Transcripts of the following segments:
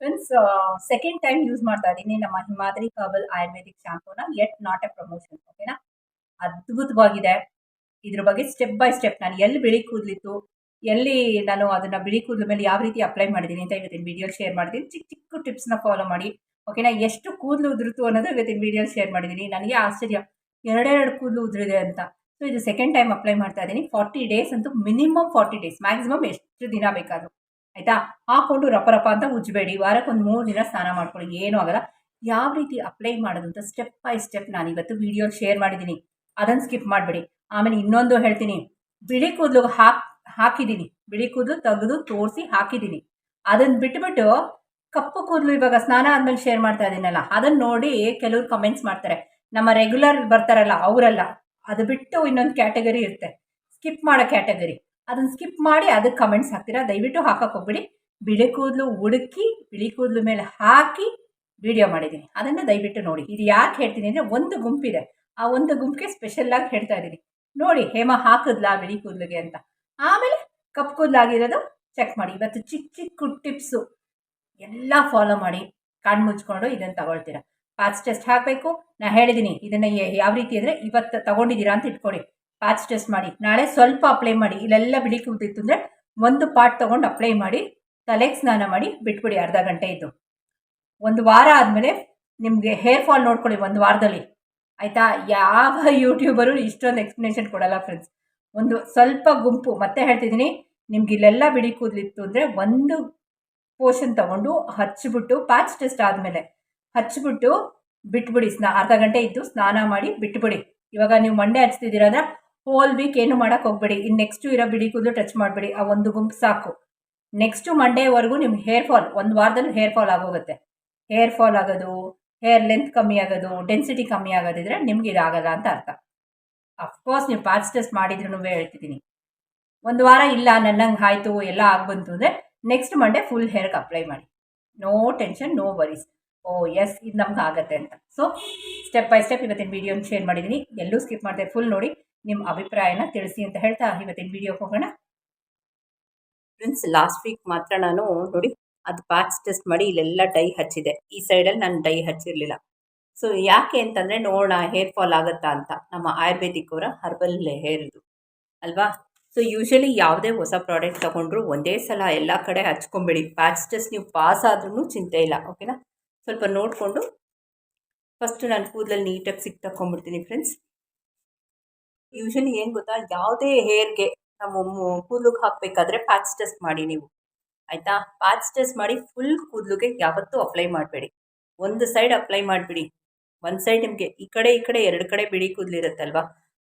Friends second time use ಮಾಡ್ತಾ ಇದ್ದೀನಿ ನಮ್ಮ ಹಿಮಾದ್ರಿ ಕಬಲ್ ಆಯುರ್ವೇದಿಕ್ ಶಾಂಪೂನ ಎಟ್ ನಾಟ್ ಎ ಪ್ರಮೋಷನ್ ಓಕೆನಾ ಅದ್ಭುತವಾಗಿದೆ. ಇದ್ರ ಬಗ್ಗೆ ಸ್ಟೆಪ್ ಬೈ ಸ್ಟೆಪ್ ನಾನು ಎಲ್ಲಿ ಬಿಳಿ ಕೂದಲಿತ್ತು, ಎಲ್ಲಿ ನಾನು ಅದನ್ನ ಬಿಳಿ ಕೂದಲ ಮೇಲೆ ಯಾವ ರೀತಿ ಅಪ್ಲೈ ಮಾಡಿದ್ದೀನಿ ಅಂತ ಇವತ್ತಿನ ವಿಡಿಯೋ ಶೇರ್ ಮಾಡಿದ್ದೀನಿ ಚಿಕ್ಕ ಚಿಕ್ಕ ಟಿಪ್ಸ್ನ ಫಾಲೋ ಮಾಡಿ ಓಕೆನಾ ಎಷ್ಟು ಕೂದಲು ಉದುರಿತು ಅನ್ನೋದು ಇವತ್ತಿನ ವಿಡಿಯೋ ಶೇರ್ ಮಾಡಿದ್ದೀನಿ ನನಗೆ ಆಶ್ಚರ್ಯ. ಎರಡೆರಡು ಕೂದಲು ಉದುರಿದೆ ಅಂತ. ಸೊ ಇದು ಸೆಕೆಂಡ್ ಟೈಮ್ ಅಪ್ಲೈ ಮಾಡ್ತಾ ಇದ್ದೀನಿ ಫಾರ್ಟಿ ಡೇಸ್ ಅಂತೂ ಮಿನಿಮಮ್ ಫಾರ್ಟಿ ಡೇಸ್ ಮ್ಯಾಕ್ಸಿಮಮ್ ಎಷ್ಟು ದಿನ ಬೇಕಾದರೂ. ಆಯಿತಾ? ಹಾಕೊಂಡು ರಪ ರಪ ಅಂತ ಉಜ್ಜಬೇಡಿ ವಾರಕ್ಕೆ ಒಂದು ಮೂರು ದಿನ ಸ್ನಾನ ಮಾಡ್ಕೊಳ್ಳಿ. ಏನೂ ಆಗಲ್ಲ. ಯಾವ ರೀತಿ ಅಪ್ಲೈ ಮಾಡೋದು ಅಂತ ಸ್ಟೆಪ್ ಬೈ ಸ್ಟೆಪ್ ನಾನು ಇವತ್ತು ವಿಡಿಯೋ ಶೇರ್ ಮಾಡಿದ್ದೀನಿ. ಅದನ್ನು ಸ್ಕಿಪ್ ಮಾಡಬೇಡಿ. ಆಮೇಲೆ ಇನ್ನೊಂದು ಹೇಳ್ತೀನಿ. ಬಿಳಿ ಕೂದಲು ಹಾಕ್, ಹಾಕಿದ್ದೀನಿ. ಬಿಳಿ ಕೂದಲು ತೆಗೆದು ತೋರಿಸಿ ಹಾಕಿದ್ದೀನಿ. ಅದನ್ನು ಬಿಟ್ಬಿಟ್ಟು ಕಪ್ಪು ಕೂದಲು ಇವಾಗ ಸ್ನಾನ ಆದಮೇಲೆ ಶೇರ್ ಮಾಡ್ತಾ ಇದ್ದೀನಲ್ಲ, ಅದನ್ನು ನೋಡಿ ಕೆಲವರು ಕಮೆಂಟ್ಸ್ ಮಾಡ್ತಾರೆ. ನಮ್ಮ ರೆಗ್ಯುಲರ್ ಬರ್ತಾರಲ್ಲ, ಅವರಲ್ಲ, ಅದು ಬಿಟ್ಟು ಇನ್ನೊಂದು ಕ್ಯಾಟಗರಿ ಇರುತ್ತೆ. ಸ್ಕಿಪ್ ಮಾಡೋ ಕ್ಯಾಟಗರಿ ಅದನ್ನು ಸ್ಕಿಪ್ ಮಾಡಿ ಅದಕ್ಕೆ ಕಮೆಂಟ್ಸ್ ಹಾಕ್ತೀರಾ? ದಯವಿಟ್ಟು ಹಾಕಕ್ಕೆ ಹೋಗ್ಬಿಡಿ. ಬಿಳಿ ಕೂದಲು ಹುಡುಕಿ, ಬಿಳಿ ಕೂದಲು ಮೇಲೆ ಹಾಕಿ ವಿಡಿಯೋ ಮಾಡಿದ್ದೀನಿ. ಅದನ್ನು ದಯವಿಟ್ಟು ನೋಡಿ. ಇದು ಯಾಕೆ ಹೇಳ್ತೀನಿ ಅಂದರೆ ಒಂದು ಗುಂಪಿದೆ. ಆ ಒಂದು ಗುಂಪಿಗೆ ಸ್ಪೆಷಲ್ಲಾಗಿ ಹೇಳ್ತಾ ಇದ್ದೀನಿ. ನೋಡಿ, ಹೇಮ ಹಾಕಿದ್ಲಾ ಬಿಳಿ ಕೂದಲಿಗೆ ಅಂತ. ಆಮೇಲೆ ಕಪ್ಪು ಕೂದಲಾಗಿರೋದು ಚೆಕ್ ಮಾಡಿ. ಇವತ್ತು ಚಿಕ್ಕ ಚಿಕ್ಕ ಟಿಪ್ಸು ಎಲ್ಲ ಫಾಲೋ ಮಾಡಿ. ಕಣ್ಣು ಮುಚ್ಕೊಂಡು ಇದನ್ನು ತಗೊಳ್ತೀರಾ? ಪ್ಯಾಚ್ ಟೆಸ್ಟ್ ಹಾಕಬೇಕು. ನಾನು ಹೇಳಿದ್ದೀನಿ ಇದನ್ನು ಯಾವ ರೀತಿ ಅಂದರೆ ಇವತ್ತು ತಗೊಂಡಿದ್ದೀರಾ ಅಂತ ಇಟ್ಕೊಳ್ಳಿ ಪ್ಯಾಚ್ ಟೆಸ್ಟ್ ಮಾಡಿ. ನಾಳೆ ಸ್ವಲ್ಪ ಅಪ್ಲೈ ಮಾಡಿ. ಇಲ್ಲೆಲ್ಲ ಬಿಳಿ ಕೂತಿತ್ತು ಅಂದರೆ ಒಂದು ಪಾರ್ಟ್ ತೊಗೊಂಡು ಅಪ್ಲೈ ಮಾಡಿ, ತಲೆಗೆ ಸ್ನಾನ ಮಾಡಿ ಬಿಟ್ಬಿಡಿ ಅರ್ಧ ಗಂಟೆ ಇದ್ದು. ಒಂದು ವಾರ ಆದಮೇಲೆ ನಿಮಗೆ ಹೇರ್ ಫಾಲ್ ನೋಡ್ಕೊಳ್ಳಿ ಒಂದು ವಾರದಲ್ಲಿ. ಆಯಿತಾ? ಯಾವ ಯೂಟ್ಯೂಬರು ಇಷ್ಟೊಂದು ಎಕ್ಸ್ಪ್ಲನೇಷನ್ ಕೊಡಲ್ಲ ಫ್ರೆಂಡ್ಸ್ ಒಂದು ಸ್ವಲ್ಪ ಗುಂಪು, ಮತ್ತೆ ಹೇಳ್ತಿದ್ದೀನಿ, ನಿಮ್ಗೆ ಇಲ್ಲೆಲ್ಲ ಬಿಳಿ ಕೂದಲಿತ್ತು ಅಂದರೆ ಒಂದು ಪೋರ್ಷನ್ ತಗೊಂಡು ಹಚ್ಚಿಬಿಟ್ಟು ಪ್ಯಾಚ್ ಟೆಸ್ಟ್ ಆದಮೇಲೆ ಹಚ್ಚಿಬಿಟ್ಟು ಬಿಟ್ಬಿಡಿ. ಸ್ನಾ ಅರ್ಧ ಗಂಟೆ ಇದ್ದು ಸ್ನಾನ ಮಾಡಿ ಬಿಟ್ಬಿಡಿ. ಇವಾಗ ನೀವು ಮಂಡೆ ಹಚ್ತಿದ್ದೀರ ಅಂದರೆ ಹೋಲ್ ವೀಕ್ ಏನು ಮಾಡೋಕ್ಕೆ ಹೋಗ್ಬೇಡಿ. ಇನ್ನು ನೆಕ್ಸ್ಟು ಇರೋ ಬಿಡಿ ಕೂದಲು ಟಚ್ ಮಾಡಬೇಡಿ. ಆ ಒಂದು ಗುಂಪು ಸಾಕು. ನೆಕ್ಸ್ಟು ಮಂಡೇವರೆಗೂ ನಿಮ್ಗೆ ಹೇರ್ ಫಾಲ್ ಒಂದು ವಾರದಲ್ಲಿ ಹೇರ್ ಫಾಲ್ ಆಗೋಗುತ್ತೆ. ಹೇರ್ ಫಾಲ್ ಆಗೋದು ಹೇರ್ ಲೆಂತ್ ಕಮ್ಮಿ ಆಗೋದು ಡೆನ್ಸಿಟಿ ಕಮ್ಮಿ ಆಗೋದಿದ್ರೆ ನಿಮ್ಗೆ ಇದಾಗಲ್ಲ ಅಂತ ಅರ್ಥ. ಅಫ್ಕೋರ್ಸ್ ನೀವು ಪಾಚ್ ಟೆಸ್ಟ್ ಮಾಡಿದ್ರು ಹೇಳ್ತಿದ್ದೀನಿ. ಒಂದು ವಾರ ಇಲ್ಲ, ನನ್ನಂಗೆ ಆಯಿತು, ಎಲ್ಲ ಆಗ್ಬಂತು ಅಂದರೆ ನೆಕ್ಸ್ಟ್ ಮಂಡೇ ಫುಲ್ ಹೇರ್ಗೆ ಅಪ್ಲೈ ಮಾಡಿ. No tension no worries oh yes ಇದು ನಮ್ಗೆ ಆಗುತ್ತೆ ಅಂತ. ಸೊ ಸ್ಟೆಪ್ ಬೈ ಸ್ಟೆಪ್ ಇವತ್ತಿನ ವೀಡಿಯೋನ ಶೇರ್ ಮಾಡಿದ್ದೀನಿ ಎಲ್ಲೂ ಸ್ಕಿಪ್ ಮಾಡಿದೆ ಫುಲ್ ನೋಡಿ. ನಿಮ್ಮ ಅಭಿಪ್ರಾಯನ ತಿಳಿಸಿ ಅಂತ ಹೇಳ್ತಾ ಇವತ್ತಿನ ವಿಡಿಯೋಗೆ ಹೋಗೋಣ. ಫ್ರೆಂಡ್ಸ್ ಲಾಸ್ಟ್ ವೀಕ್ ಮಾತ್ರ ನಾನು ನೋಡಿ ಅದು ಪ್ಯಾಚ್ ಟೆಸ್ಟ್ ಮಾಡಿ ಇಲ್ಲೆಲ್ಲ ಡೈ ಹಚ್ಚಿದೆ. ಈ ಸೈಡಲ್ಲಿ ನಾನು ಡೈ ಹಚ್ಚಿರಲಿಲ್ಲ. ಸೊ ಯಾಕೆ ಅಂತಂದರೆ ನೋಡೋಣ ಹೇರ್ ಫಾಲ್ ಆಗುತ್ತಾ ಅಂತ. ನಮ್ಮ ಆಯುರ್ವೇದಿಕ್ ಅವರ ಹರ್ಬಲ್ ಹೇರ್ ಇದು. ಅಲ್ವಾ? ಸೊ ಯೂಶಲಿ ಯಾವುದೇ ಹೊಸ ಪ್ರಾಡಕ್ಟ್ ತೊಗೊಂಡ್ರು ಒಂದೇ ಸಲ ಎಲ್ಲ ಕಡೆ ಹಚ್ಕೊಂಬೇಡಿ. ಪ್ಯಾಚ್ ಟೆಸ್ಟ್ ನೀವು ಪಾಸ್ ಆದ್ರೂ ಚಿಂತೆ ಇಲ್ಲ ಓಕೆನಾ ಸ್ವಲ್ಪ ನೋಡಿಕೊಂಡು. ಫಸ್ಟ್ ನಾನು ಕೂದಲಲ್ಲಿ ನೀಟಾಗಿ ಸಿಕ್ ತಗೊಂಡ್ಬಿಡ್ತೀನಿ ಫ್ರೆಂಡ್ಸ್ ಯೂಶಲಿ ಏನು ಗೊತ್ತಾ? ಯಾವುದೇ ಹೇರ್ಗೆ ನಾವು ಕೂದಲಿಗೆ ಹಾಕಬೇಕಾದ್ರೆ ಪ್ಯಾಚ್ ಟೆಸ್ಟ್ ಮಾಡಿ ನೀವು. ಆಯಿತಾ? ಪ್ಯಾಚ್ ಟೆಸ್ಟ್ ಮಾಡಿ ಫುಲ್ ಕೂದಲಿಗೆ ಯಾವತ್ತೂ ಅಪ್ಲೈ ಮಾಡಬೇಡಿ. ಒಂದು ಸೈಡ್ ಅಪ್ಲೈ ಮಾಡಿಬಿಡಿ. ಒಂದು ಸೈಡ್ ನಿಮಗೆ ಈ ಕಡೆ ಈ ಕಡೆ ಎರಡು ಕಡೆ ಬಿಳಿ ಕೂದಲಿರುತ್ತಲ್ವಾ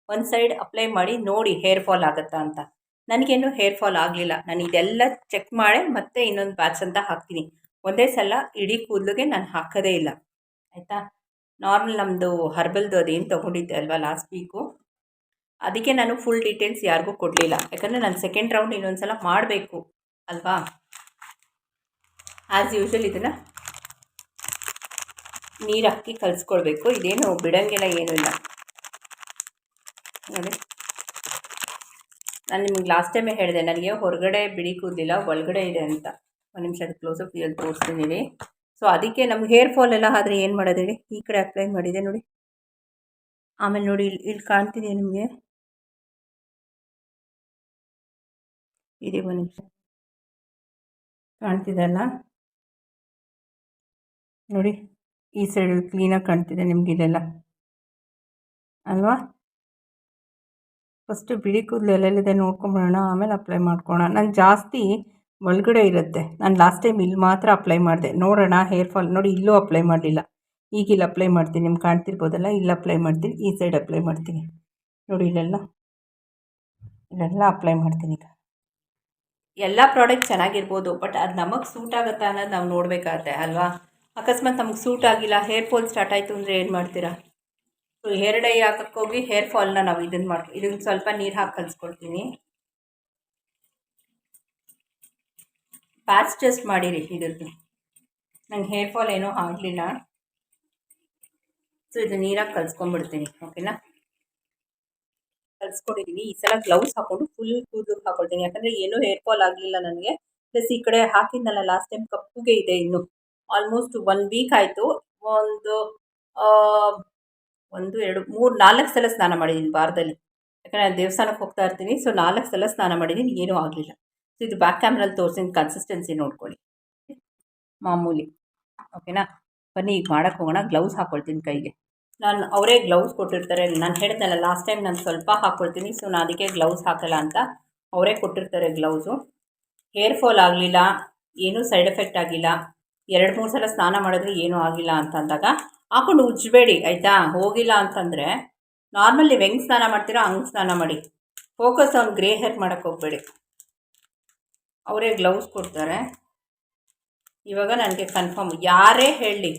ಒಂದು ಸೈಡ್ ಅಪ್ಲೈ ಮಾಡಿ ನೋಡಿ ಹೇರ್ ಫಾಲ್ ಆಗುತ್ತಾ ಅಂತ. ನನಗೇನು ಹೇರ್ ಫಾಲ್ ಆಗಲಿಲ್ಲ. ನಾನು ಇದೆಲ್ಲ ಚೆಕ್ ಮಾಡಿ ಮತ್ತೆ ಇನ್ನೊಂದು ಪ್ಯಾಚ್ ಅಂತ ಹಾಕ್ತೀನಿ. ಒಂದೇ ಸಲ ಇಡೀ ಕೂದಲಿಗೆ ನಾನು ಹಾಕೋದೇ ಇಲ್ಲ. ಆಯಿತಾ? ನಾರ್ಮಲ್ ನಮ್ಮದು ಹರ್ಬಲ್ದು ಅದೇನು ತೊಗೊಂಡಿದ್ದೆ ಅಲ್ವಾ ಲಾಸ್ಟ್ ವೀಕು ಅದಕ್ಕೆ ನಾನು ಫುಲ್ ಡೀಟೇಲ್ಸ್ ಯಾರಿಗೂ ಕೊಡಲಿಲ್ಲ. ಯಾಕಂದರೆ ನಾನು ಸೆಕೆಂಡ್ ರೌಂಡ್ ಇನ್ನೊಂದು ಸಲ ಮಾಡಬೇಕು, ಅಲ್ವಾ? ಆ್ಯಸ್ ಯೂಶ್ವಲ್ ಇದನ್ನು ನೀರು ಹಾಕಿ ಕಲಿಸ್ಕೊಳ್ಬೇಕು. ಇದೇನು ಬಿಡಂಗಿಲ್ಲ ಏನೂ ಇಲ್ಲ. ನೋಡಿ. ನಾನು ನಿಮ್ಗೆ ಲಾಸ್ಟ್ ಟೈಮೇ ಹೇಳಿದೆ, ನನಗೆ ಹೊರಗಡೆ ಬಿಳಿ ಕೂದಲಿಲ್ಲ, ಒಳಗಡೆ ಇದೆ ಅಂತ. ಒಂದು ನಿಮಿಷ ಅದು ಕ್ಲೋಸಪ್ ಇಲ್ಲಿ ತೋರಿಸ್ತೀನಿ ಸೊ ಅದಕ್ಕೆ ನಮ್ಗೆ ಹೇರ್ ಫಾಲ್ ಎಲ್ಲ ಆದರೆ ಏನು ಮಾಡೋದು ಹೇಳಿ? ಈ ಕಡೆ ಅಪ್ಲೈ ಮಾಡಿದೆ ನೋಡಿ. ಆಮೇಲೆ ನೋಡಿ ಇಲ್ಲಿ ಇಲ್ಲಿ ಕಾಣ್ತಿದೆ ನಿಮಗೆ? ಇದೆ ಒಂದು ನಿಮಿಷ ಕಾಣ್ತಿದೆಲ್ಲ ನೋಡಿ ಈ ಸೈಡ್ ಕ್ಲೀನಾಗಿ ಕಾಣ್ತಿದೆ ನಿಮ್ಗೆ ಇದೆಲ್ಲ. ಅಲ್ವಾ? ಫಸ್ಟು ಬಿಳಿ ಕೂದಲು ಎಲ್ಲೆಲ್ಲಿದೆ ನೋಡ್ಕೊಂಬಿಡೋಣ ಆಮೇಲೆ ಅಪ್ಲೈ ಮಾಡ್ಕೊಳ್ಳೋಣ ನಾನು ಜಾಸ್ತಿ ಒಳಗಡೆ ಇರುತ್ತೆ. ನಾನು ಲಾಸ್ಟ್ ಟೈಮ್ ಇಲ್ಲಿ ಮಾತ್ರ ಅಪ್ಲೈ ಮಾಡಿದೆ. ನೋಡೋಣ ಹೇರ್ ಫಾಲ್ ನೋಡಿ, ಇಲ್ಲೂ ಅಪ್ಲೈ ಮಾಡಲಿಲ್ಲ. ಈಗ ಇಲ್ಲಿ ಅಪ್ಲೈ ಮಾಡ್ತೀನಿ. ನಿಮ್ಗೆ ಕಾಣ್ತಿರ್ಬೋದಲ್ಲ? ಇಲ್ಲಿ ಅಪ್ಲೈ ಮಾಡ್ತೀನಿ, ಈ ಸೈಡ್ ಅಪ್ಲೈ ಮಾಡ್ತೀನಿ. ನೋಡಿ, ಇಲ್ಲೆಲ್ಲ? ಇಲ್ಲೆಲ್ಲ ಅಪ್ಲೈ ಮಾಡ್ತೀನಿ ಈಗ. ಎಲ್ಲ ಪ್ರಾಡಕ್ಟ್ ಚೆನ್ನಾಗಿರ್ಬೋದು ಬಟ್ ಅದು ನಮಗೆ ಸೂಟ್ ಆಗುತ್ತಾ ಅನ್ನೋದು ನಾವು ನೋಡಬೇಕಾಗತ್ತೆ, ಅಲ್ವಾ? ಅಕಸ್ಮಾತ್ ನಮಗೆ ಸೂಟ್ ಆಗಿಲ್ಲ ಹೇರ್ ಫಾಲ್ ಸ್ಟಾರ್ಟ್ ಆಯಿತು ಅಂದರೆ ಏನು ಮಾಡ್ತೀರಾ? ಸೊ ಹೇರ್ ಡೈ ಹಾಕೋಕ್ಕೋಗಿ ಹೇರ್ ಫಾಲ್ನ ನಾವು ಇದನ್ನು ಮಾಡಿ ಇದನ್ನು ಸ್ವಲ್ಪ ನೀರು ಹಾಕಿ ಕಲಿಸ್ಕೊಡ್ತೀನಿ. ಪ್ಯಾಚ್ ಟೆಸ್ಟ್ ಮಾಡಿರಿ ಇದ್ರದ್ದು. ನಂಗೆ ಹೇರ್ ಫಾಲ್ ಏನೂ ಆಗಲಿಲ್ಲ. ಸೊ ಇದು ನೀರಾಗಿ ಕಲಿಸ್ಕೊಂಬಿಡ್ತೀನಿ ಓಕೆನಾ ಕಲಿಸ್ಕೊಂಡಿದ್ದೀನಿ ಈ ಸಲ ಗ್ಲೌಸ್ ಹಾಕೊಂಡು ಫುಲ್ ಕೂದಲು ಹಾಕೊಳ್ತೀನಿ. ಯಾಕಂದರೆ ಏನೂ ಹೇರ್ ಫಾಲ್ ಆಗಲಿಲ್ಲ ನನಗೆ. ಪ್ಲಸ್ ಈ ಕಡೆ ಹಾಕಿದ್ನಲ್ಲ ಲಾಸ್ಟ್ ಟೈಮ್ ಕಪ್ಪುಗೆ ಇದೆ ಇನ್ನು. ಆಲ್ಮೋಸ್ಟ್ ಒನ್ ವೀಕ್ ಆಯಿತು. ಒಂದು ಒಂದು, ಎರಡು, ಮೂರು, ನಾಲ್ಕು ಸಲ ಸ್ನಾನ ಮಾಡಿದ್ದೀನಿ ವಾರದಲ್ಲಿ. ಯಾಕಂದರೆ ದೇವಸ್ಥಾನಕ್ಕೆ ಹೋಗ್ತಾ ಇರ್ತೀನಿ. ಸೊ ನಾಲ್ಕು ಸಲ ಸ್ನಾನ ಮಾಡಿದ್ದೀನಿ ಏನೂ ಆಗಲಿಲ್ಲ. ಸೊ ಇದು ಬ್ಯಾಕ್ ಕ್ಯಾಮ್ರಲ್ಲಿ ತೋರಿಸಿದ ಕನ್ಸಿಸ್ಟೆನ್ಸಿ ನೋಡ್ಕೊಳ್ಳಿ. ಮಾಮೂಲಿ. ಓಕೆನಾ ಬನ್ನಿ, ಈಗ ಮಾಡೋಕ್ಕೆ ಹೋಗೋಣ. ಗ್ಲೌಸ್ ಹಾಕ್ಕೊಳ್ತೀನಿ ಕೈಗೆ. ನಾನು ಅವರೇ ಗ್ಲೌಸ್ ಕೊಟ್ಟಿರ್ತಾರೆ. ನಾನು ಹೇಳಿದ್ನಲ್ಲ ಲಾಸ್ಟ್ ಟೈಮ್ ನಾನು ಸ್ವಲ್ಪ ಹಾಕ್ಕೊಳ್ತೀನಿ ಸೊ ನಾನು ಅದಕ್ಕೆ ಗ್ಲೌಸ್ ಹಾಕಲ್ಲ ಅಂತ ಅವರೇ ಕೊಟ್ಟಿರ್ತಾರೆ ಗ್ಲೌಸು ಹೇರ್ ಫಾಲ್ ಆಗಲಿಲ್ಲ, ಏನೂ ಸೈಡ್ ಎಫೆಕ್ಟ್ ಆಗಿಲ್ಲ. ಎರಡು, ಮೂರು ಸಲ ಸ್ನಾನ ಮಾಡಿದ್ರೆ ಏನೂ ಆಗಿಲ್ಲ ಅಂತಂದಾಗ ಹಾಕೊಂಡು ಉಜ್ಜಬೇಡಿ, ಆಯಿತಾ? ಹೋಗಿಲ್ಲ ಅಂತಂದರೆ ನಾರ್ಮಲ್ ಹೆಂಗೆ ಸ್ನಾನ ಮಾಡ್ತೀರೋ ಹಂಗೆ ಸ್ನಾನ ಮಾಡಿ. ಫೋಕಸ್ ಅವ್ನು ಗ್ರೇ ಹೇರ್ ಮಾಡೋಕ್ಕೆ ಹೋಗಬೇಡಿ. ಅವರೇ ಗ್ಲೌಸ್ ಕೊಡ್ತಾರೆ. ಇವಾಗ ನನಗೆ ಕನ್ಫರ್ಮ್ ಯಾರೇ ಹೇಳಲಿ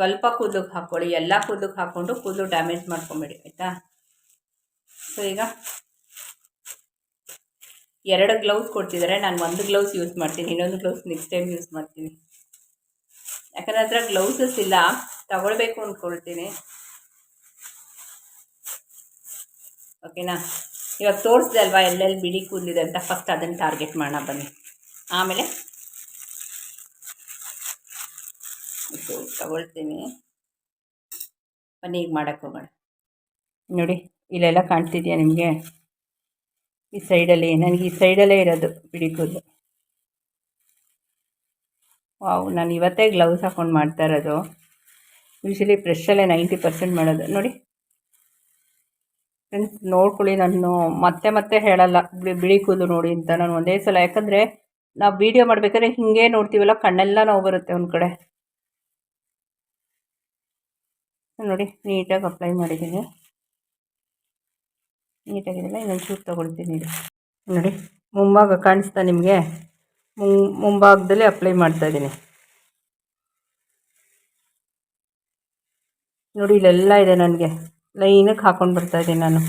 ಸ್ವಲ್ಪ ಕೂದಲಿಗೆ ಹಾಕ್ಕೊಳ್ಳಿ, ಎಲ್ಲ ಕೂದಲಿಗೆ ಹಾಕ್ಕೊಂಡು ಕೂದಲು ಡ್ಯಾಮೇಜ್ ಮಾಡ್ಕೊಂಬಿಡಿ, ಆಯಿತಾ? ಸೊ ಈಗ ಎರಡು ಗ್ಲೌಸ್ ಕೊಡ್ತಿದ್ದಾರೆ ನಾನು ಒಂದು ಗ್ಲೌಸ್ ಯೂಸ್ ಮಾಡ್ತೀನಿ, ಇನ್ನೊಂದು ಗ್ಲೌಸ್ ನೆಕ್ಸ್ಟ್ ಟೈಮ್ ಯೂಸ್ ಮಾಡ್ತೀನಿ. ಯಾಕಂದ್ರೆ ಹತ್ರ ಗ್ಲೌಸಸ್ ಇಲ್ಲ, ತಗೊಳ್ಬೇಕು ಅಂದ್ಕೊಳ್ತೀನಿ ಓಕೆನಾ ಇವಾಗ ತೋರಿಸ್ದೆ ಅಲ್ವಾ, ಎಲ್ಲೆಲ್ಲಿ ಬಿಡಿ ಕೂದಲಿದೆ ಅಂತ ಫಸ್ಟ್ ಅದನ್ನು ಟಾರ್ಗೆಟ್ ಮಾಡೋಣ, ಬನ್ನಿ. ಆಮೇಲೆ ಇದು ತಗೊಳ್ತೀನಿ. ಬನ್ನಿ, ಈಗ ಮಾಡೋಕ್ಕೆ ಹೋಗೋಣ. ನೋಡಿ, ಇಲ್ಲೆಲ್ಲ ಕಾಣ್ತಿದೆಯಾ ನಿಮಗೆ? ಈ ಸೈಡಲ್ಲಿ, ನನಗೆ ಈ ಸೈಡಲ್ಲೇ ಇರೋದು ಬಿಡಿ ಕೂದಲು. ವಾವ್, ನಾನು ಇವತ್ತೇ ಗ್ಲೌಸ್ ಹಾಕ್ಕೊಂಡು ಮಾಡ್ತಾ ಇರೋದು. ಯೂಶಲಿ ಫ್ರೆಶಲ್ಲೇ ನೈಂಟಿ ಪರ್ಸೆಂಟ್ ಮಾಡೋದು. ನೋಡಿ. ಫ್ರೆಂಡ್ಸ್, ನೋಡ್ಕೊಳ್ಳಿ, ನಾನು ಮತ್ತೆ ಮತ್ತೆ ಹೇಳಲ್ಲ. ಬಿಳಿ ಬಿಳಿ ಕೂದಲು ನೋಡಿ ಅಂತ ನಾನು ಒಂದೇ ಸಲ. ಯಾಕಂದರೆ, ನಾವು ವೀಡಿಯೋ ಮಾಡಬೇಕಾದ್ರೆ ಹಿಂಗೆ ನೋಡ್ತೀವಲ್ಲ, ಕಣ್ಣೆಲ್ಲ ನೋವು ಬರುತ್ತೆ ಒಂದು ಕಡೆ. ನೋಡಿ, ನೀಟಾಗಿ ಅಪ್ಲೈ ಮಾಡಿದ್ದೀನಿ. ನೀಟಾಗಿದೆಲ್ಲ ಇನ್ನೊಂದು ಶೂಟ್ ತೊಗೊಳ್ತೀನಿ ನೋಡಿ. ಮುಂಭಾಗ ಕಾಣಿಸ್ತಾ ನಿಮಗೆ? ಮುಂಭಾಗದಲ್ಲಿ ಅಪ್ಲೈ ಮಾಡ್ತಾ ಇದ್ದೀನಿ. ನೋಡಿ, ಇಲ್ಲೆಲ್ಲ ಇದೆ ನನಗೆ. ಲೈನಿಗೆ ಹಾಕ್ಕೊಂಡು ಬರ್ತಾ ಇದ್ದೀನಿ ನಾನು.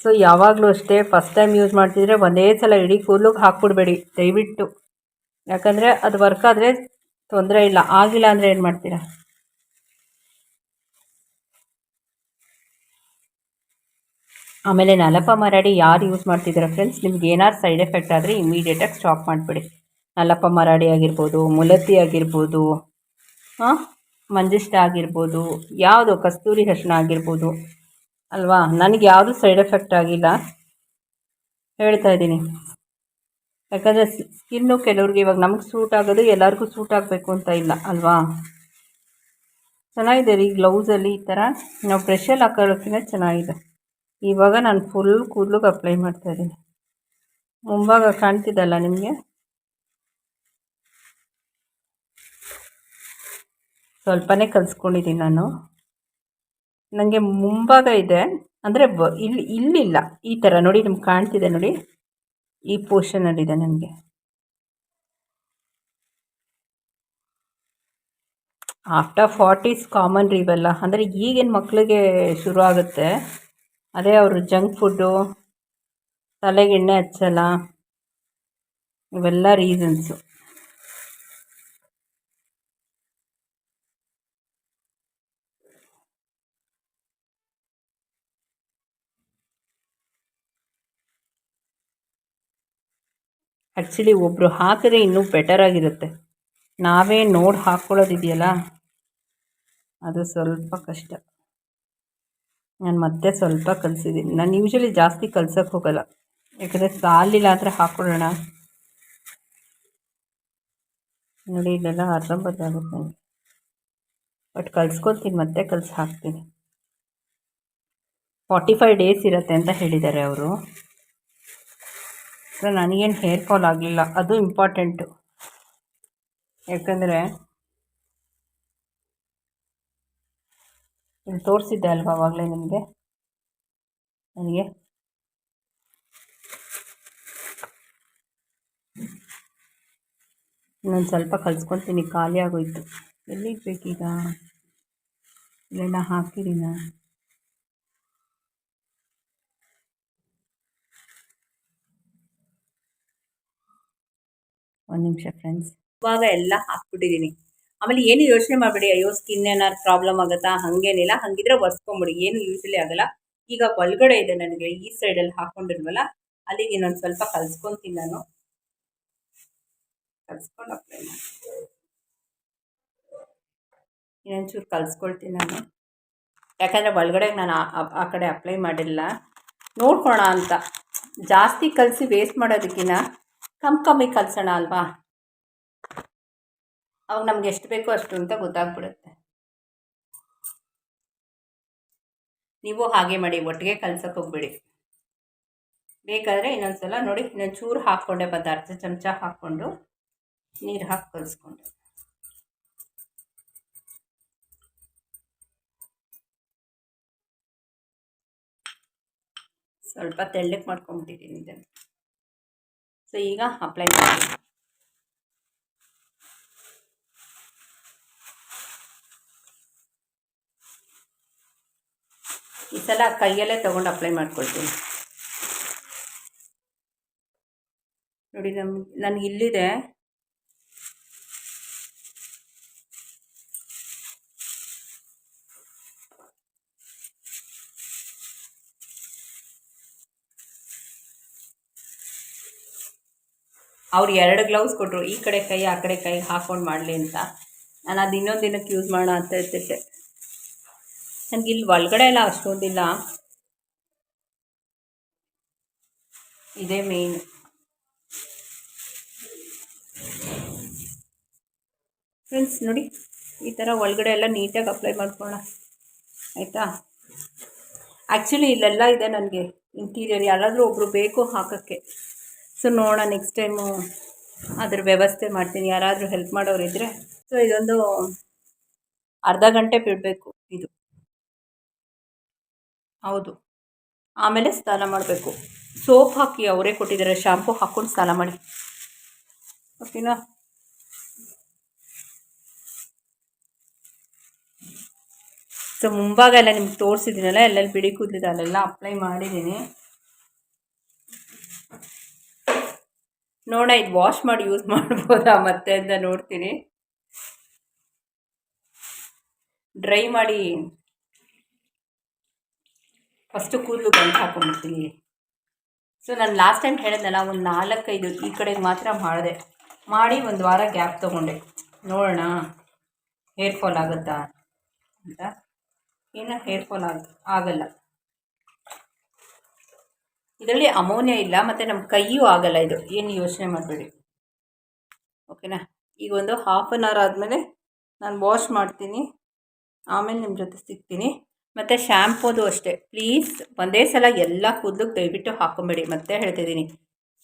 ಸೊ ಯಾವಾಗಲೂ ಅಷ್ಟೇ ಫಸ್ಟ್ ಟೈಮ್ ಯೂಸ್ ಮಾಡ್ತಿದ್ರೆ ಒಂದೇ ಸಲ ಇಡೀ ಕೂದಲಿಗೆ ಹಾಕ್ಬಿಡ್ಬೇಡಿ, ದಯವಿಟ್ಟು. ಯಾಕಂದರೆ ಅದು ವರ್ಕ್ ಆದರೆ ತೊಂದರೆ ಇಲ್ಲ. ಆಗಿಲ್ಲ ಅಂದರೆ ಏನು ಮಾಡ್ತೀರಾ? ಆಮೇಲೆ ನಲಪ ಮರಾಡಿ ಯಾರು ಯೂಸ್ ಮಾಡ್ತಿದ್ದೀರಾ ಫ್ರೆಂಡ್ಸ್ ನಿಮ್ಗೆ ಏನಾರು ಸೈಡ್ ಎಫೆಕ್ಟ್ ಆದರೆ ಇಮಿಡಿಯೇಟಾಗಿ ಸ್ಟಾಪ್ ಮಾಡಿಬಿಡಿ. ನಲಪ ಮರಾಡಿ ಆಗಿರ್ಬೋದು ಮುಲತಿ ಆಗಿರ್ಬೋದು ಮಂಜಿಷ್ಟ ಆಗಿರ್ಬೋದು, ಯಾವುದು ಕಸ್ತೂರಿ ಹಸನ ಆಗಿರ್ಬೋದು, ಅಲ್ವಾ? ನನಗೆ ಯಾವುದು ಸೈಡ್ ಎಫೆಕ್ಟ್ ಆಗಿಲ್ಲ. ಹೇಳ್ತಾ ಇದ್ದೀನಿ. ಯಾಕಂದರೆ ಸ್ಕಿನ್ನು ಕೆಲವ್ರಿಗೆ ಇವಾಗ ನಮಗೆ ಸೂಟ್ ಆಗೋದು ಎಲ್ಲರಿಗೂ ಸೂಟ್ ಆಗಬೇಕು ಅಂತ ಇಲ್ಲ, ಅಲ್ವಾ? ಚೆನ್ನಾಗಿದೆ ರೀ ಗ್ಲೌಸಲ್ಲಿ ಈ ಥರ ನಾವು ಫ್ರೆಶಲ್ಲಿ ಹಾಕೊಳ್ಳೋಕ್ಕಿಂತ ಚೆನ್ನಾಗಿದೆ. ಇವಾಗ ನಾನು ಫುಲ್ ಕೂದಲಿಗೆ ಅಪ್ಲೈ ಮಾಡ್ತಾಯಿದ್ದೀನಿ ಮುಂಭಾಗ ಕಾಣ್ತಿದ್ದಲ್ಲ ನಿಮಗೆ? ಸ್ವಲ್ಪನೇ ಕಲಿಸ್ಕೊಂಡಿದ್ದೀನಿ ನಾನು. ನನಗೆ ಮುಂಭಾಗ ಇದೆ, ಅಂದರೆ ಬ, ಇಲ್ಲಿ, ಇಲ್ಲಿಲ್ಲ. ಈ ಥರ ನೋಡಿ ನಿಮ್ಗೆ ಕಾಣ್ತಿದೆ ನೋಡಿ. ಈ ಪೋರ್ಷನಲ್ಲಿದೆ ನನಗೆ. ಆಫ್ಟರ್ ಫಾರ್ಟೀಸ್ ಕಾಮನ್ ರೀವೆಲ್ಲ ಅಂದರೆ ಈಗಿನ ಮಕ್ಕಳಿಗೆ ಶುರು ಆಗುತ್ತೆ. ಅದೇ ಅವರು ಜಂಕ್ ಫುಡ್ಡು ತಲೆಗೆ ಎಣ್ಣೆ ಹಚ್ಚಲ್ಲ. ಇವೆಲ್ಲ ರೀಸನ್ಸು ಆ್ಯಕ್ಚುಲಿ ಒಬ್ಬರು ಹಾಕಿದ್ರೆ ಇನ್ನೂ ಬೆಟರ್ ಆಗಿರುತ್ತೆ. ನಾವೇ ನೋಡಿ ಹಾಕ್ಕೊಳ್ಳೋದಿದೆಯಲ್ಲ ಅದು ಸ್ವಲ್ಪ ಕಷ್ಟ. ನಾನು ಮತ್ತೆ ಸ್ವಲ್ಪ ಕಲಿಸಿದ್ದೀನಿ ನಾನು ಯೂಶ್ವಲಿ ಜಾಸ್ತಿ ಕಲ್ಸೋಕ್ಕೆ ಹೋಗಲ್ಲ. ಯಾಕಂದರೆ ಸಾಲಿಲ್ಲ ಆದರೆ ಹಾಕ್ಕೊಳ್ಳೋಣ ನೋಡಿ, ಇಲ್ಲೆಲ್ಲ ಅರ್ಧಂಬರ್ಧ ಆಗುತ್ತೆ ನನಗೆ ಬಟ್ ಕಲ್ಸ್ಕೊತೀನಿ ಮತ್ತೆ ಕಲ್ಸಿ ಹಾಕ್ತೀನಿ. ಫಾರ್ಟಿ ಫೈವ್ ಡೇಸ್ ಇರುತ್ತೆ ಅಂತ ಹೇಳಿದ್ದಾರೆ ಅವರು. ಸೊ ನನಗೇನು ಹೇರ್ ಫಾಲ್ ಆಗಲಿಲ್ಲ. ಅದು ಇಂಪಾರ್ಟೆಂಟು ಯಾಕಂದರೆ ಇಲ್ಲಿ ತೋರಿಸಿದ್ದೆ ಅಲ್ವಾ ಅವಾಗಲೇ ನಿಮಗೆ? ನನಗೆ? ಇನ್ನೊಂದು ಸ್ವಲ್ಪ ಕಲಿಸ್ಕೊತೀನಿ ಖಾಲಿ ಆಗೋಯ್ತು. ಎಲ್ಲಿಗೆ ಬೇಕೀಗ? ಇಲ್ಲೆಲ್ಲ ಹಾಕಿದ್ದೀನ ಒಂದು ನಿಮಿಷ ಫ್ರೆಂಡ್ಸ್ ಇವಾಗ ಎಲ್ಲ ಹಾಕ್ಬಿಟ್ಟಿದ್ದೀನಿ ಆಮೇಲೆ ಏನು ಯೋಚನೆ ಮಾಡಬೇಡಿ, ಅಯ್ಯೋ ಸ್ಕಿನ್ ಏನಾದ್ರು ಪ್ರಾಬ್ಲಮ್ ಆಗುತ್ತಾ? ಹಾಗೇನಿಲ್ಲ. ಹಾಗಿದ್ರೆ ಒರೆಸ್ಕೊಂಬಿಡಿ. ಏನು ಯೂಶ್ವಲಿ ಆಗಲ್ಲ. ಈಗ ಒಳಗಡೆ ಇದೆ ನನಗೆ, ಈ ಸೈಡಲ್ಲಿ ಹಾಕೊಂಡಿರ್ವಲ್ಲ ಅಲ್ಲಿಗೆ ಇನ್ನೊಂದು ಸ್ವಲ್ಪ ಕಲಿಸ್ಕೊತೀನಿ ನಾನು. ಕಲ್ಸ್ಕೊಂಡು ಅಪ್ಲೈ ಮಾಡಿ ಇನ್ನೊಂಚೂರು ಕಲಿಸ್ಕೊಳ್ತೀನಿ ನಾನು. ಯಾಕಂದರೆ ಒಳಗಡೆ ನಾನು ಆ ಕಡೆ ಅಪ್ಲೈ ಮಾಡಿಲ್ಲ. ನೋಡ್ಕೋಣ ಅಂತ. ಜಾಸ್ತಿ ಕಲಸಿ ವೇಸ್ಟ್ ಮಾಡೋದಕ್ಕಿಂತ ಕಮ್ಮಿ ಕಮ್ಮಿ ಕಲಿಸೋಣ ಅಲ್ವಾ? ಅವಾಗ ನಮ್ಗೆ ಎಷ್ಟು ಬೇಕೋ ಅಷ್ಟು ಅಂತ ಗೊತ್ತಾಗ್ಬಿಡುತ್ತೆ. ನೀವು ಹಾಗೆ ಮಾಡಿ, ಒಟ್ಟಿಗೆ ಕಲ್ಸಕ್ಕೆ ಹೋಗ್ಬಿಡಿ. ಬೇಕಾದರೆ ಇನ್ನೊಂದ್ಸಲ ನೋಡಿ, ಇನ್ನೊಂದು ಚೂರು ಹಾಕ್ಕೊಂಡೆ ಪದಾರ್ಥ, ಚಮಚ ಹಾಕ್ಕೊಂಡು ನೀರು ಹಾಕಿ ಕಲಿಸ್ಕೊಂಡೆ. ಸ್ವಲ್ಪ ತೆಳ್ಳಗೆ ಮಾಡ್ಕೊಂಬಿಟ್ಟಿದ್ದೀನಿ ಇದನ್ನು. ಸೊ ಈಗ ಅಪ್ಲೈ ಮಾಡಿ ಸಲ ಕೈಯಲ್ಲೇ ತೊಗೊಂಡು ಅಪ್ಲೈ ಮಾಡ್ಕೊಳ್ತೀನಿ. ನೋಡಿ, ನಮ್, ನನಗೆ ಇಲ್ಲಿದೆ. ಅವ್ರು ಎರಡು ಗ್ಲೌಸ್ ಕೊಟ್ಟರು ಈ ಕಡೆ ಕೈ, ಆ ಕಡೆ ಕೈ ಹಾಕ್ಕೊಂಡು ಮಾಡಲಿ ಅಂತ. ನಾನು ಅದು ಇನ್ನೊಂದು ದಿನಕ್ಕೆ ಯೂಸ್ ಮಾಡೋಣ ಅಂತ ಇರ್ತಿದ್ದೆ. ನನಗೆ ಇಲ್ಲಿ ಒಳಗಡೆ ಎಲ್ಲ ಅಷ್ಟೊಂದಿಲ್ಲ. ಇದೇ ಮೇಯ್ನು ಫ್ರೆಂಡ್ಸ್ ನೋಡಿ, ಈ ಥರ ಒಳಗಡೆ ಎಲ್ಲ ನೀಟಾಗಿ ಅಪ್ಲೈ ಮಾಡ್ಕೊಳ್ಳೋಣ. ಆಯಿತಾ? ಆ್ಯಕ್ಚುಲಿ ಇಲ್ಲೆಲ್ಲ ಇದೆ ನನಗೆ ಇಂಟೀರಿಯರ್ ಯಾರಾದರೂ ಒಬ್ಬರು ಬೇಕು ಹಾಕೋಕ್ಕೆ. ಸೊ ನೋಡೋಣ ನೆಕ್ಸ್ಟ್ ಟೈಮು ಅದ್ರ ವ್ಯವಸ್ಥೆ ಮಾಡ್ತೀನಿ. ಯಾರಾದರೂ ಹೆಲ್ಪ್ ಮಾಡೋರು ಇದ್ದರೆ ಸೊ ಇದೊಂದು ಅರ್ಧ ಗಂಟೆ ಬಿಡಬೇಕು ಇದು. ಹೌದು. ಆಮೇಲೆ ಸ್ನಾನ ಮಾಡಬೇಕು. ಸೋಪ್ ಹಾಕಿ ಅವರೇ ಕೊಟ್ಟಿದ್ದಾರೆ. ಶಾಂಪು ಹಾಕ್ಕೊಂಡು ಸ್ನಾನ ಮಾಡಿ. ಓಕೆನಾ? ಸೊ, ಮುಂಭಾಗ ಎಲ್ಲ ನಿಮ್ಗೆ ತೋರಿಸಿದ್ದೀನಲ್ಲ, ಎಲ್ಲೆಲ್ಲಿ ಬಿಡಿ ಕೂದಲಿದೆ ಅಲ್ಲೆಲ್ಲ ಅಪ್ಲೈ ಮಾಡಿದ್ದೀನಿ. ನೋಡೋಣ, ಇದು ವಾಶ್ ಮಾಡಿ ಯೂಸ್ ಮಾಡ್ಬೋದಾ ಮತ್ತೆ ಅಂತ ನೋಡ್ತೀನಿ. ಡ್ರೈ ಮಾಡಿ ಫಸ್ಟು ಕೂದಲು ಗಂಟು ಹಾಕೊಂಡ್ಬಿಡ್ತೀನಿ. ಸೊ ನಾನು ಲಾಸ್ಟ್ ಟೈಮ್ ಹೇಳಿದ್ನಲ್ಲ, ಒಂದು ನಾಲ್ಕೈದು ಈ ಕಡೆಗೆ ಮಾತ್ರ ಮಾಡಿದೆ. ಮಾಡಿ ಒಂದು ವಾರ ಗ್ಯಾಪ್ ತೊಗೊಂಡೆ. ನೋಡೋಣ ಹೇರ್ ಫಾಲ್ ಆಗುತ್ತಾ ಅಂತ. ಏನು ಹೇರ್ ಫಾಲ್ ಆಗ, ಆಗಲ್ಲ. ಇದರಲ್ಲಿ ಅಮೋನಿಯಾ ಇಲ್ಲ, ಮತ್ತು ನಮ್ಮ ಕೈಯೂ ಆಗಲ್ಲ ಇದು. ಏನು ಯೋಚನೆ ಮಾಡಬೇಡಿ. ಓಕೆನಾ ಈಗ ಒಂದು ಹಾಫ್ ಆನ್ ಅವರ್ ಆದಮೇಲೆ ನಾನು ವಾಶ್ ಮಾಡ್ತೀನಿ. ಆಮೇಲೆ ನಿಮ್ಮ ಜೊತೆ ಸಿಗ್ತೀನಿ. ಮತ್ತು ಶ್ಯಾಂಪೂದು ಅಷ್ಟೇ. ಪ್ಲೀಸ್ ಒಂದೇ ಸಲ ಎಲ್ಲ ಕೂದಲಿಗೆ ದಯವಿಟ್ಟು ಹಾಕೊಂಬೇಡಿ. ಮತ್ತೆ ಹೇಳ್ತಿದ್ದೀನಿ.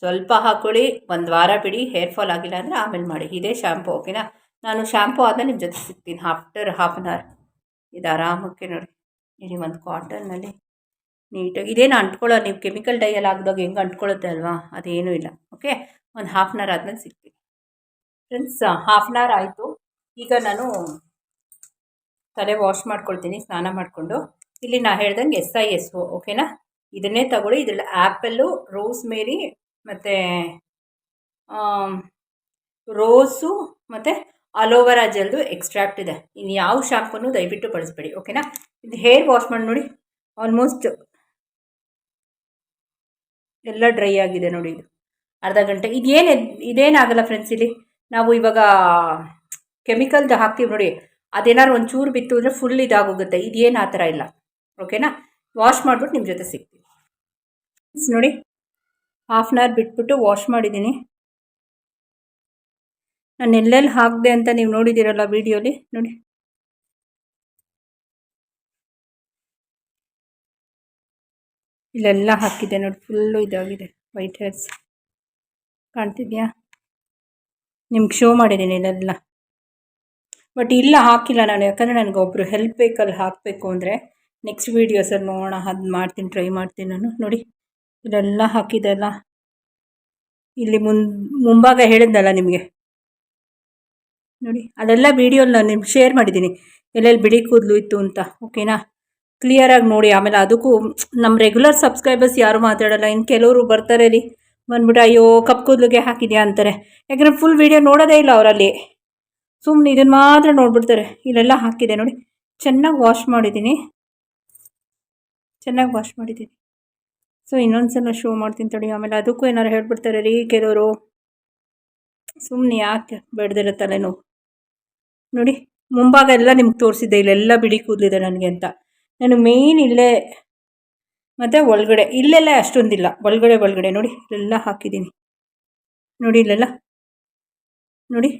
ಸ್ವಲ್ಪ ಹಾಕೊಳ್ಳಿ, ಒಂದು ವಾರ ಬಿಡಿ, ಹೇರ್ ಫಾಲ್ ಆಗಿಲ್ಲ ಅಂದರೆ ಆಮೇಲೆ ಮಾಡಿ. ಇದೇ ಶ್ಯಾಂಪು ಓಕೆನಾ? ನಾನು ಶ್ಯಾಂಪು ಆದ ನಿಮ್ಮ ಜೊತೆ ಸಿಗ್ತೀನಿ. After half an hour. ಇದು ಆರಾಮಕ್ಕೆ ನೋಡಿ. ಇಲ್ಲಿ ಒಂದು ಕಾಟನ್ನಲ್ಲಿ ನೀಟಾಗಿ ಇದೇನು ಅಂಟ್ಕೊಳ್ಳೋ ನೀವು ಕೆಮಿಕಲ್ ಡೈಯಲ್ಲಿ ಹಾಕಿದಾಗ ಹೆಂಗೆ ಅಂಟ್ಕೊಳ್ಳುತ್ತೆ ಅಲ್ವಾ? ಅದೇನೂ ಇಲ್ಲ. ಓಕೆ? ಒಂದು ಹಾಫ್ ಆನ್ ಅವರ್ ಆದಮೇಲೆ ಸಿಗ್ತೀನಿ. ಫ್ರೆಂಡ್ಸ್ ಹಾಫ್ ಆನ್ ಅವರ್ ಆಯಿತು. ಈಗ ನಾನು ತಲೆ ವಾಶ್ ಮಾಡ್ಕೊಳ್ತೀನಿ, ಸ್ನಾನ ಮಾಡಿಕೊಂಡು. ಇಲ್ಲಿ ನಾ ಹೇಳ್ದಂಗೆ ಎಸ್ ಐ ಎಸ್ ಓ ಓಕೆನಾ ಇದನ್ನೇ ತಗೊಳ್ಳಿ, ಇದರಲ್ಲಿ ಆ್ಯಪಲ್ಲು ರೋಸ್ ಮೇರಿ ಮತ್ತು ರೋಸು ಮತ್ತು ಅಲೋವೆರಾ ಜೆಲ್ದು ಎಕ್ಸ್ಟ್ರಾಕ್ಟ್ ಇದೆ. ಇನ್ನು ಯಾವ ಶಾಂಪೂನು ದಯವಿಟ್ಟು ಬಳಸಬೇಡಿ ಓಕೆನಾ ಇದು ಹೇರ್ ವಾಶ್ ಮಾಡಿ ನೋಡಿ. ಆಲ್ಮೋಸ್ಟ್ ಎಲ್ಲ ಡ್ರೈ ಆಗಿದೆ ನೋಡಿ ಇದು. ಅರ್ಧ ಗಂಟೆ. ಇದೇನು ಇದೇನಾಗಲ್ಲ ಫ್ರೆಂಡ್ಸ್ ಇಲ್ಲಿ? ನಾವು ಇವಾಗ ಕೆಮಿಕಲ್ದು ಹಾಕ್ತೀವಿ ನೋಡಿ. ಅದೇನಾದ್ರು ಚೂರು ಬಿತ್ತು ಅಂದರೆ ಫುಲ್ ಇದಾಗೋಗುತ್ತೆ. ಇದೇನು ಆ ಥರ ಇಲ್ಲ. ಓಕೆನಾ ವಾಶ್ ಮಾಡಿಬಿಟ್ಟು ನಿಮ್ಮ ಜೊತೆ ಸಿಗ್ತೀನಿ. ನೋಡಿ. ಹಾಫ್ ಆನ್ ಅವರ್ ಬಿಟ್ಬಿಟ್ಟು ವಾಶ್ ಮಾಡಿದ್ದೀನಿ. ನಾನು ಎಲ್ಲೆಲ್ಲಿ ಹಾಕಿದೆ ಅಂತ ನೀವು ನೋಡಿದ್ದೀರಲ್ಲ ವೀಡಿಯೋಲಿ ನೋಡಿ. ಇಲ್ಲೆಲ್ಲ ಹಾಕಿದೆ ನೋಡಿ. ಫುಲ್ಲು ಇದಾಗಿದೆ. ವೈಟ್ ಹೇರ್ಸ್ ಕಾಣ್ತಿದ್ಯಾ? ನಿಮ್ಗೆ ಶೋ ಮಾಡಿದ್ದೀನಿ ಇಲ್ಲೆಲ್ಲ. ಬಟ್ ಇಲ್ಲ ಹಾಕಿಲ್ಲ ನಾನು, ಯಾಕಂದರೆ ನನಗೆ ಒಬ್ಬರು ಹೆಲ್ಪ್ ಬೇಕಲ್ಲಿ ಹಾಕಬೇಕು ಅಂದರೆ ನೆಕ್ಸ್ಟ್ ವೀಡಿಯೋಸಲ್ಲಿ ನೋಡೋಣ, ಅದು ಮಾಡ್ತೀನಿ ಟ್ರೈ ಮಾಡ್ತೀನಿ ನಾನು. ನೋಡಿ, ಇಲ್ಲೆಲ್ಲ ಹಾಕಿದೆಲ್ಲ ಇಲ್ಲಿ ಮುನ್, ಮುಂಭಾಗ ಹೇಳಿದ್ನಲ್ಲ ನಿಮಗೆ? ನೋಡಿ, ಅದೆಲ್ಲ ವೀಡಿಯೋಲಿ ನಾನು ನಿಮ್ಗೆ ಶೇರ್ ಮಾಡಿದ್ದೀನಿ. ಎಲ್ಲೆಲ್ಲಿ ಬಿಡಿ ಕೂದಲು ಇತ್ತು ಅಂತ ಓಕೆನಾ ಕ್ಲಿಯರಾಗಿ ನೋಡಿ, ಆಮೇಲೆ ಅದಕ್ಕೂ ನಮ್ಮ ರೆಗ್ಯುಲರ್ ಸಬ್ಸ್ಕ್ರೈಬರ್ಸ್ ಯಾರು ಮಾತಾಡೋಲ್ಲ ಇನ್ನು ಕೆಲವರು ಬರ್ತಾರೆ ರೀ ಬಂದ್ಬಿಟ್ಟು, ಅಯ್ಯೋ ಕಪ್ಪು ಕೂದಲಿಗೆ ಹಾಕಿದ್ಯಾ? ಅಂತಾರೆ. ಯಾಕಂದರೆ ಫುಲ್ ವೀಡಿಯೋ ನೋಡೋದೇ ಇಲ್ಲ ಅವರಲ್ಲಿ. ಸುಮ್ಮನೆ ಇದನ್ನು ಮಾತ್ರ ನೋಡ್ಬಿಡ್ತಾರೆ. ಇಲ್ಲೆಲ್ಲ ಹಾಕಿದೆ ನೋಡಿ. ಚೆನ್ನಾಗಿ ವಾಶ್ ಮಾಡಿದ್ದೀನಿ. ಚೆನ್ನಾಗಿ ವಾಶ್ ಮಾಡಿದ್ದೀನಿ. ಸೊ ಇನ್ನೊಂದು ಸಲ ಶೋ ಮಾಡ್ತೀನಿ ತಡಿ. ಆಮೇಲೆ ಅದಕ್ಕೂ ಏನಾರು ಹೇಳ್ಬಿಡ್ತಾರೆ ರೀ ಕೆಲವರು. ಸುಮ್ಮನೆ ಯಾಕೆ ಬೆಳೆದಿರೋ ತಲೆನೋವು? ನೋಡಿ, ಮುಂಭಾಗ ಎಲ್ಲ ನಿಮ್ಗೆ ತೋರಿಸಿದ್ದೆ. ಇಲ್ಲೆಲ್ಲ ಬಿಡಿ ಕೂದಲಿದೆ ನನಗೆ ಅಂತ. ನಾನು ಮೇಯ್ನ್ ಇಲ್ಲೇ ಮತ್ತು ಒಳಗಡೆ. ಇಲ್ಲೆಲ್ಲ ಅಷ್ಟೊಂದಿಲ್ಲ. ಒಳಗಡೆ ಒಳಗಡೆ ನೋಡಿ. ಇಲ್ಲೆಲ್ಲ ಹಾಕಿದ್ದೀನಿ. ನೋಡಿ, ಇಲ್ಲೆಲ್ಲ. ನೋಡಿ.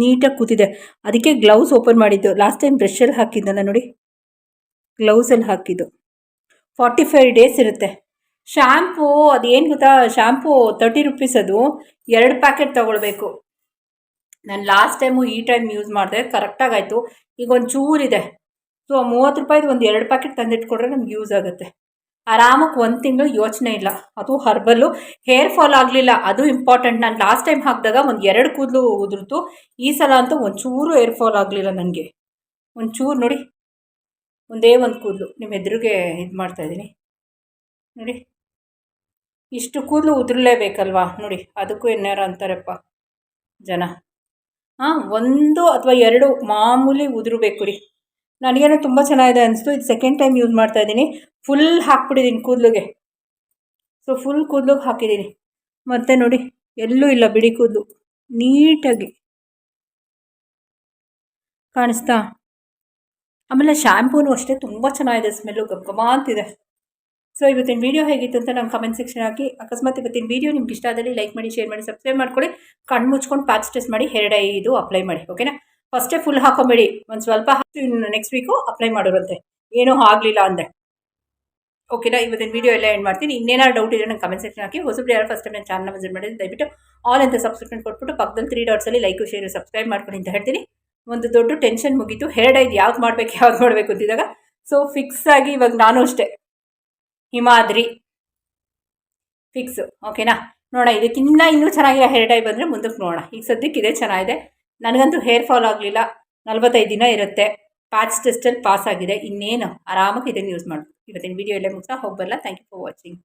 ನೀಟಾಗಿ ಕೂತಿದೆ. ಅದಕ್ಕೆ ಗ್ಲೌಸ್ ಓಪನ್ ಮಾಡಿದ್ದು. ಲಾಸ್ಟ್ ಟೈಮ್ ಬ್ರಷಲ್ಲಿ ಹಾಕಿದ್ದಲ್ಲ ನೋಡಿ. ಗ್ಲೌಸಲ್ಲಿ ಹಾಕಿದ್ದು. ಫಾರ್ಟಿ ಫೈವ್ ಡೇಸ್ ಇರುತ್ತೆ. ಶ್ಯಾಂಪೂ ಅದೇನು ಗೊತ್ತಾ? ಶ್ಯಾಂಪೂ ತರ್ಟಿ ರುಪೀಸ್ ಅದು. ಎರಡು ಪ್ಯಾಕೆಟ್ ತೊಗೊಳ್ಬೇಕು. ನಾನು ಲಾಸ್ಟ್ ಟೈಮು ಈ ಟೈಮ್ ಯೂಸ್ ಮಾಡಿದೆ. ಕರೆಕ್ಟಾಗಾಯಿತು ಈಗ ಒಂದು ಚೂರಿದೆ ಸೊ ಮೂವತ್ತು ರೂಪಾಯಿದು ಒಂದು ಎರಡು ಪ್ಯಾಕೆಟ್ ತಂದಿಟ್ಕೊಡ್ರೆ ನಮ್ಗೆ ಯೂಸ್ ಆಗುತ್ತೆ. ಆರಾಮಕ್ಕೆ ಒಂದು ತಿಂಗಳು ಯೋಚನೆ ಇಲ್ಲ. ಅದು ಹರ್ಬಲ್ಲು. ಹೇರ್ ಫಾಲ್ ಆಗಲಿಲ್ಲ. ಅದು ಇಂಪಾರ್ಟೆಂಟ್ ನಾನು ಲಾಸ್ಟ್ ಟೈಮ್ ಹಾಕಿದಾಗ ಒಂದು ಎರಡು ಕೂದಲು ಉದುರ್ತು. ಈ ಸಲ ಅಂತೂ ಒಂಚೂರು ಹೇರ್ ಫಾಲ್ ಆಗಲಿಲ್ಲ ನನಗೆ. ಒಂಚೂರು ನೋಡಿ. ಒಂದೇ ಒಂದು ಕೂದಲು. ನಿಮ್ಮ ಎದುರಿಗೆ ಇದು ಮಾಡ್ತಾಯಿದ್ದೀನಿ ನೋಡಿ. ಇಷ್ಟು ಕೂದಲು ಉದುರಲೇಬೇಕಲ್ವಾ? ನೋಡಿ. ಅದಕ್ಕೂ ಏನಾರು ಅಂತಾರಪ್ಪ ಜನ. ಹಾಂ ಒಂದು ಅಥವಾ ಎರಡು ಮಾಮೂಲಿ ಉದುರಬೇಕು ರೀ. ನನಗೇನೋ ತುಂಬ ಚೆನ್ನಾಗಿದೆ ಅನಿಸ್ತು. ಇದು ಸೆಕೆಂಡ್ ಟೈಮ್ ಯೂಸ್ ಮಾಡ್ತಾ ಇದ್ದೀನಿ. ಫುಲ್ ಹಾಕ್ಬಿಟ್ಟಿದ್ದೀನಿ ಕೂದಲಿಗೆ. ಸೊ ಫುಲ್ ಕೂದಲಿಗೆ ಹಾಕಿದ್ದೀನಿ ಮತ್ತೆ ನೋಡಿ, ಎಲ್ಲೂ ಇಲ್ಲ ಬಿಡಿ ಕೂದಲು. ನೀಟಾಗಿ ಕಾಣಿಸ್ತಾ? ಆಮೇಲೆ ಶ್ಯಾಂಪೂನು ಅಷ್ಟೇ ತುಂಬ ಚೆನ್ನಾಗಿದೆ ಸ್ಮೆಲ್ಲು ಗಮ ಅಂತಿದೆ. ಸೊ ಇವತ್ತಿನ ವೀಡಿಯೋ ಹೇಗಿತ್ತು ಅಂತ ನಾನು ಕಮೆಂಟ್ ಸೆಕ್ಷನ್ ಹಾಕಿ. ಅಕಸ್ಮಾತ್ ಇವತ್ತಿನ ವೀಡಿಯೋ ನಿಮ್ಗೆ ಇಷ್ಟ ಆದಲ್ಲಿ ಲೈಕ್ ಮಾಡಿ ಶೇರ್ ಮಾಡಿ ಸಬ್ಸ್ಕ್ರೈಬ್ ಮಾಡ್ಕೊಳ್ಳಿ. ಕಣ್ಣು ಮುಚ್ಕೊಂಡು ಪ್ಯಾಚ್ ಟೆಸ್ಟ್ ಮಾಡಿ, ಎರಡೈ ಇದು ಅಪ್ಲೈ ಮಾಡಿ ಓಕೆನಾ ಫಸ್ಟೇ ಫುಲ್ ಹಾಕೊಂಬೇಡಿ. ಒಂದು ಸ್ವಲ್ಪ ಹಾಕಿ ನೆಕ್ಸ್ಟ್ ವೀಕು ಅಪ್ಲೈ ಮಾಡೋರಂತೆ. ಏನೂ ಆಗಲಿಲ್ಲ ಅಂದೆ. ಓಕೆನಾ ಇವತ್ತಿನ ವೀಡಿಯೋ ಎಲ್ಲ ಎಂಡ್ ಮಾಡ್ತೀನಿ. ಇನ್ನೇನಾದ್ರು ಡೌಟ್ ಇದೆ ನಂಗೆ ಕಮೆಂಟ್ ಸೆಕ್ಷನ್ ಹಾಕಿ. ಹೊಸಬ್ರು ಯಾರು ಫಸ್ಟ್ ಟೈಮ್ ನನ್ನ ಚಾನಲ್ ವಿಸಿಟ್ ಮಾಡಿದ್ರೆ ದಯವಿಟ್ಟು ಆಲ್ ಅಂತ ಸಬ್ಸ್ಕ್ರಿಪ್ಷನ್ ಕೊಟ್ಬಿಟ್ಟು ಪಕ್ಕದಲ್ಲಿ ತ್ರೀ ಡಾಟ್ಸಲ್ಲಿ ಲೈಕ್ ಶೇರ್ ಸಬ್ಸ್ಕ್ರೈಬ್ ಮಾಡ್ಕೊಂಡು ಅಂತ ಹೇಳ್ತೀನಿ. ಒಂದು ದೊಡ್ಡ ಟೆನ್ಷನ್ ಮುಗೀತು. ಹೇರ್ ಐದು ಯಾವ್ದು ಮಾಡಬೇಕು ಯಾವ್ದು ಮಾಡಬೇಕು ಅಂತಿದ್ದಾಗ. ಸೊ ಫಿಕ್ಸ್ ಆಗಿ ಇವಾಗ ನಾನು ಅಷ್ಟೇ. ಹಿಮಾದ್ರಿ. ಫಿಕ್ಸ್ ಓಕೆನಾ ನೋಡೋಣ ಇದಕ್ಕಿನ್ನ ಇನ್ನೂ ಚೆನ್ನಾಗಿರೋ ಹೇರ್ ಡೈ ಬಂದರೆ ಮುಂದಕ್ಕೆ ನೋಡೋಣ. ಈಗ ಸದ್ಯಕ್ಕೆ ಇದೇ ಚೆನ್ನಾಗಿದೆ. ನನಗಂತೂ ಹೇರ್ ಫಾಲ್ ಆಗಲಿಲ್ಲ. ನಲ್ವತ್ತೈದು ದಿನ ಇರುತ್ತೆ. ಪ್ಯಾಚ್ ಟೆಸ್ಟಲ್ಲಿ ಪಾಸ್ ಆಗಿದೆ. ಇನ್ನೇನು? ಆರಾಮಾಗಿ ಇದನ್ನು ಯೂಸ್ ಮಾಡ್ಬೋದು ಇವತ್ತಿನ ವಿಡಿಯೋ ಇಲ್ಲೇ ಮುಗಿಸ ಹೋಗಬಲ್ಲ ಥ್ಯಾಂಕ್ ಯು ಫಾರ್ ವಾಚಿಂಗ್